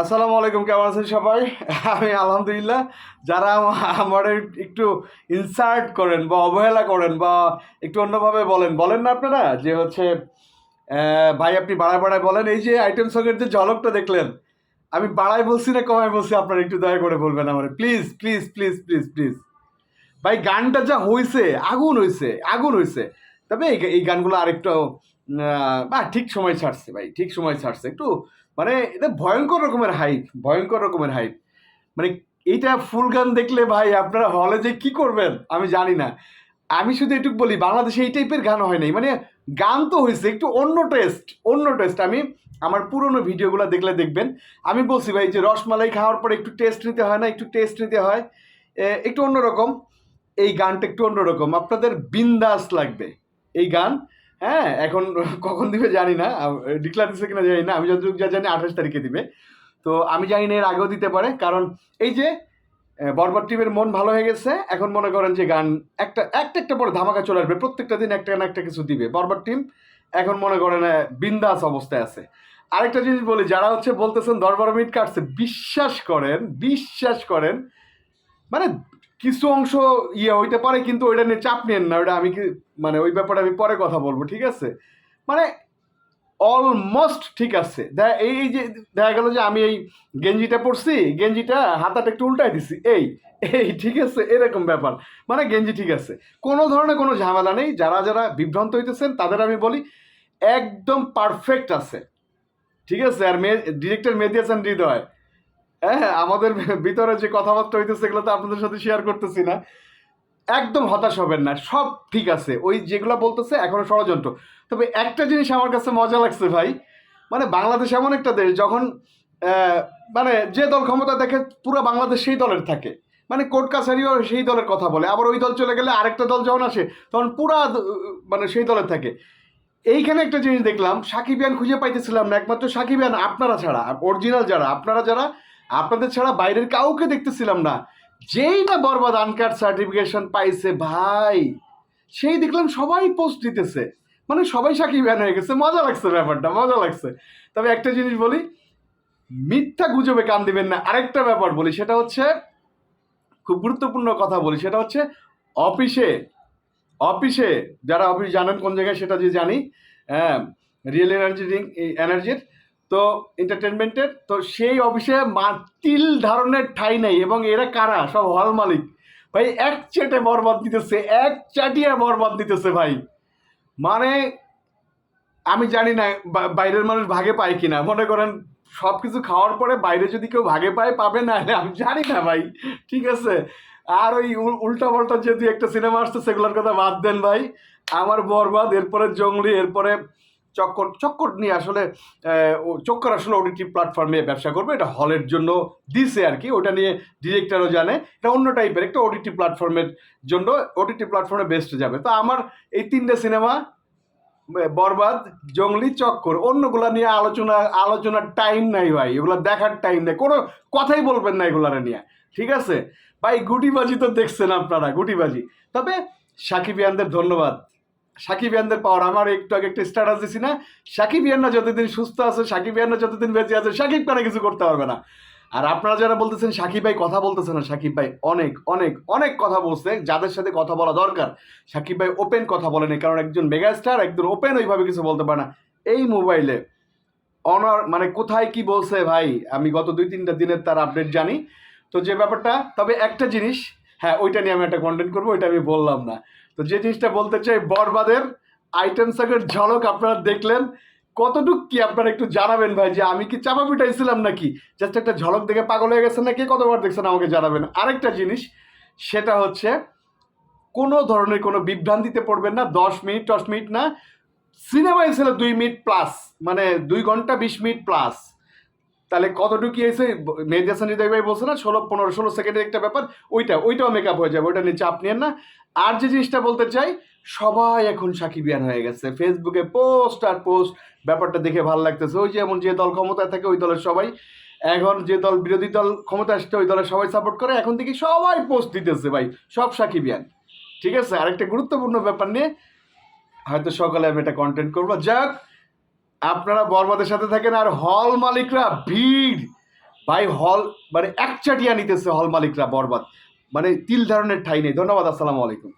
আসসালামু আলাইকুম, কেমন আছেন সবাই? আমি আলহামদুলিল্লাহ, যারা আমার একটু ইনসার্ট করেন বা অবহেলা করেন বা একটু অন্যভাবে বলেন বলেন না আপনারা? যে হচ্ছে ভাই আপনি বাড়ায় বাড়ায় বলেন, এই যে আইটেম সঙ্গের যে ঝলকটা দেখলেন, আমি বাড়ায় বলছি না কমায় বলছি, আপনারা একটু দয়া করে বলবেন আমার। Please please please please please ভাই, গানটা যা হয়েছে আগুন হয়েছে আগুন হয়েছে তবে এই গানগুলো আরেকটু বা ঠিক সময় ছাড়ছে ভাই, ঠিক সময় ছাড়ছে। একটু মানে এটা ভয়ঙ্কর রকমের হাইপ ভয়ঙ্কর রকমের হাইপ মানে এইটা ফুল গান দেখলে ভাই আপনারা হলে যে কি করবেন, আমি জানি না। আমি শুধু এটুকু বলি, বাংলাদেশে এই টাইপের গান হয় নাই। মানে গান তো হয়েছে, একটু অন্য টেস্ট অন্য টেস্ট আমি আমার পুরনো ভিডিওগুলো দেখলে দেখবেন। আমি বলছি ভাই যে রসমালাই খাওয়ার পরে একটু টেস্ট নিতে হয় না, একটু টেস্ট নিতে হয়। একটু অন্যরকম। এই গানটা একটু অন্যরকম। আপনাদের বিন্দাস লাগবে। এই গান হ্যাঁ এখন কখন দিবে জানি না। ডিক্লার দিচ্ছে কিনা জানি না। আমি যতটুকু যা জানি আঠাশ তারিখে দিবে। তো আমি জানি না এর আগেও দিতে পারে। কারণ এই যে আহ, বরবাদ টিমের মন ভালো হয়ে গেছে এখন মনে করেন যে গান একটা একটা একটা পরে ধামাকা চলে আসবে। প্রত্যেকটা দিন একটা না একটা কিছু দিবে। বরবাদ টিম এখন মনে করেন বিন্দাস অবস্থায় আছে। আরেকটা জিনিস বলি যারা হচ্ছে বলতেছেন দশ বারো মিনিট কাটছে বিশ্বাস করেন বিশ্বাস করেন মানে কিছু অংশ ইয়ে হইতে পারে, কিন্তু ওইটা নিয়ে চাপ নেন না। ওইটা আমি কি মানে ওই ব্যাপারে আমি পরে কথা বলব, ঠিক আছে? মানে অলমোস্ট ঠিক আছে। এই যে দেখা গেল যে আমি এই গেঞ্জিটা পরছি, গেঞ্জিটা হাতাটা একটু উল্টাই দিছি। এই এই, ঠিক আছে, এরকম ব্যাপার। মানে গেঞ্জি ঠিক আছে। কোনো ধরনের কোনো ঝামেলা নেই। যারা যারা বিভ্রান্ত হইতেছেন, তাদের আমি বলি, একদম পারফেক্ট আছে। ঠিক আছে? আর মেয়ে ডিরেক্টর মেহেদি হাসান হৃদয়। হ্যাঁ আমাদের ভিতরে যে কথাবার্তা হইতেছে এগুলো তো আপনাদের সাথে শেয়ার করতেছি না। একদম হতাশ হবেন না, সব ঠিক আছে। ওই যেগুলো বলতেছে এখনও ষড়যন্ত্র। তবে একটা জিনিস আমার কাছে মজা লাগছে ভাই মানে বাংলাদেশ এমন একটা দেশ যখন মানে যে দল ক্ষমতা দেখে পুরো বাংলাদেশ সেই দলের থাকে। মানে কোর্ট কাছারিও সেই দলের কথা বলে, আবার ওই দল চলে গেলে আরেকটা দল যখন আসে, তখন পুরা মানে সেই দলের থাকে। এইখানে একটা জিনিস দেখলাম সাকিবিয়ান খুঁজে পাইতেছিলাম না, একমাত্র সাকিবিয়ান আপনারা ছাড়া অরিজিনাল যারা, আপনারা যারা আপনাদের ছাড়া বাইরের কাউকে দেখতেছিলাম না। যেই না বরবাদ আনকার সার্টিফিকেশন পাইছে ভাই, সেই দেখলাম সবাই পোস্ট দিতেছে। মানে সবাই সাকিবিয়ান হয়ে গেছে। মজা লাগছে ব্যাপারটা, মজা লাগছে। তবে একটা জিনিস বলি, মিথ্যা গুজবে কান দিবেন না। আরেকটা ব্যাপার বলি, সেটা হচ্ছে, খুব গুরুত্বপূর্ণ কথা বলি, সেটা হচ্ছে অফিসে অফিসে যারা অফিস জানেন কোন জায়গায় সেটা যে জানি হ্যাঁ রিয়েল এনার্জি ড্রিঙ্ক এনার্জির তো এন্টারটেনমেন্টের তো সেই অফিসে মাতিল ধারণের ঠাই নেই, এবং এরা কারা? সব হল মালিক। ভাই, এক চেটে বরবাদ দিতেছে, এক চাটিয়ে বরবাদ দিতেছে ভাই। মানে আমি জানি না বাইরের মানুষ ভাগে পায় কিনা। মনে করেন সব কিছু খাওয়ার পরে বাইরে যদি কেউ ভাগে পায়, পাবে না, আমি জানি না ভাই। ঠিক আছে? আর ওই উল্টা পাল্টা যে একটা সিনেমা আসছে, সেগুলোর কথা বাদ দেন ভাই। আমার বরবাদ, এরপরে জঙ্গলি, এরপরে চক্কর চক্কর নিয়ে আসলে চক্কর আসলে ওটিটি প্ল্যাটফর্মে ব্যবসা করবে। এটা হলের জন্য দিছে আর কি। ওটা নিয়ে ডিরেক্টরও জানে। এটা অন্য টাইপের একটা ওটিটি প্ল্যাটফর্মের জন্য ওটিটি প্ল্যাটফর্মে বেস্ট যাবে। তো আমার এই তিনটে সিনেমা বরবাদ, জঙ্গলি, চক্কর, অন্যগুলা নিয়ে আলোচনা, আলোচনার টাইম নাই ভাই। এগুলো দেখার টাইম নেই। কোনো কথাই বলবেন না এগুলার নিয়ে। ঠিক আছে? ভাই, গুটিবাজি তো দেখছেন আপনারা, গুটিবাজি। তবে সাকিব ইয়ানদের ধন্যবাদ। সাকিব ইয়ানদের পাওয়ার আমার একটু আগে একটা স্ট্যাটাস দিছি না? সাকিব ইয়ান্না যতদিন সুস্থ আছে, সাকিব ইয়ান্না যতদিন বেঁচে আছে, সাকিব কানে কিছু করতে পারবে না? আর আপনারা যারা বলতেছেন, সাকিব ভাই কথা বলতেছে না, সাকিব ভাই অনেক অনেক অনেক কথা বলছে, যাদের সাথে কথা বলা দরকার, সাকিব ভাই ওপেন কথা বলেনি, কারণ একজন মেগাস্টার একজন ওপেন ওইভাবে কিছু বলতে পারে না। এই মোবাইলে অনার মানে কোথায় কি বলছে ভাই, আমি গত দুই, তিনটা দিনের তার আপডেট জানি। তো যে ব্যাপারটা, তবে একটা জিনিস হ্যাঁ ওইটা নিয়ে আমি একটা কন্টেন্ট করব, ওইটা আমি বললাম না। তো যে জিনিসটা বলতে চাই, বরবাদের আইটেম সাগের ঝলক আপনারা দেখলেন। কতটুক কি আপনারা একটু জানাবেন ভাই, যে আমি কি চাপা পিটাইছিলাম নাকি? জাস্ট একটা ঝলক দেখে পাগল হয়ে গেছেন নাকি? কতবার দেখছেন আমাকে জানাবেন। আরেকটা জিনিস, সেটা হচ্ছে, কোনো ধরনের কোনো বিভ্রান্তিতে পড়বেন না, দশ মিনিট দশ মিনিট না, সিনেমায় ছিল দুই মিনিট প্লাস মানে দুই ঘণ্টা বিশ মিনিট প্লাস তাহলে কতটুকু এসে মেহেদি হাসান হৃদয় ভাই বলছে না, ষোলো, পনেরো, ষোলো সেকেন্ডের একটা ব্যাপার, ওইটা, ওইটাও মেকআপ হয়ে যাবে, ওইটা নিয়ে চাপ নিয়েন না। আর যে জিনিসটা বলতে চাই, সবাই এখন সাকিবিয়ান হয়ে গেছে। ফেসবুকে পোস্ট আর পোস্ট ব্যাপারটা দেখে ভালো লাগতেছে। ওই যেমন যে দল ক্ষমতায় থাকে, ওই দলের সবাই। এখন যে দল, বিরোধী দল ক্ষমতা আসছে, ওই দলের সবাই সাপোর্ট করে। এখন থেকে সবাই পোস্ট দিতেছে ভাই, সব সাকিবিয়ান ঠিক আছে? আরেকটা গুরুত্বপূর্ণ ব্যাপার নিয়ে হয়তো সকালে আমি এটা কন্টেন্ট করব। যাক আপনারা বরবাদের সাথে থাকেন আর হল মালিকরা ভিড়। ভাই, হল মানে একচাটিয়া নিতেছে হল মালিকরা বরবাদ। মানে তিল ধরনের ঠাই নেই। ধন্যবাদ, আসসালামু আলাইকুম।